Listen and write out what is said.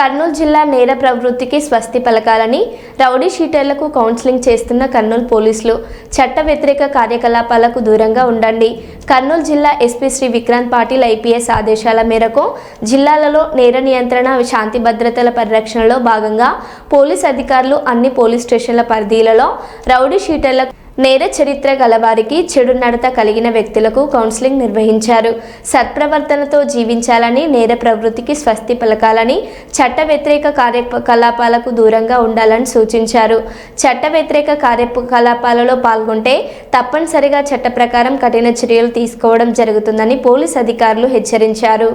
కర్నూలు జిల్లా నేర ప్రవృత్తికి స్వస్తి పలకాలని రౌడీ షీటర్లకు కౌన్సిలింగ్ చేస్తున్న కర్నూలు పోలీసులు చట్ట వ్యతిరేక కార్యకలాపాలకు దూరంగా ఉండండి. కర్నూలు జిల్లా ఎస్పీ శ్రీ విక్రాంత్ పాటిల్ ఐపీఎస్ ఆదేశాల మేరకు జిల్లాలలో నేర నియంత్రణ శాంతి భద్రతల పరిరక్షణలో భాగంగా పోలీస్ అధికారులు అన్ని పోలీస్ స్టేషన్ల పరిధిలలో రౌడీ షీటర్లకు నేర చరిత్ర గలవారికి చెడు నడత కలిగిన వ్యక్తులకు కౌన్సిలింగ్ నిర్వహించారు. సత్ప్రవర్తనతో జీవించాలని నేర ప్రవృత్తికి స్వస్తి పలకాలని చట్ట వ్యతిరేక కార్యకలాపాలకు దూరంగా ఉండాలని సూచించారు. చట్ట వ్యతిరేక కార్యకలాపాలలో పాల్గొంటే తప్పనిసరిగా చట్ట ప్రకారం కఠిన చర్యలు తీసుకోవడం జరుగుతుందని పోలీస్ అధికారులు హెచ్చరించారు.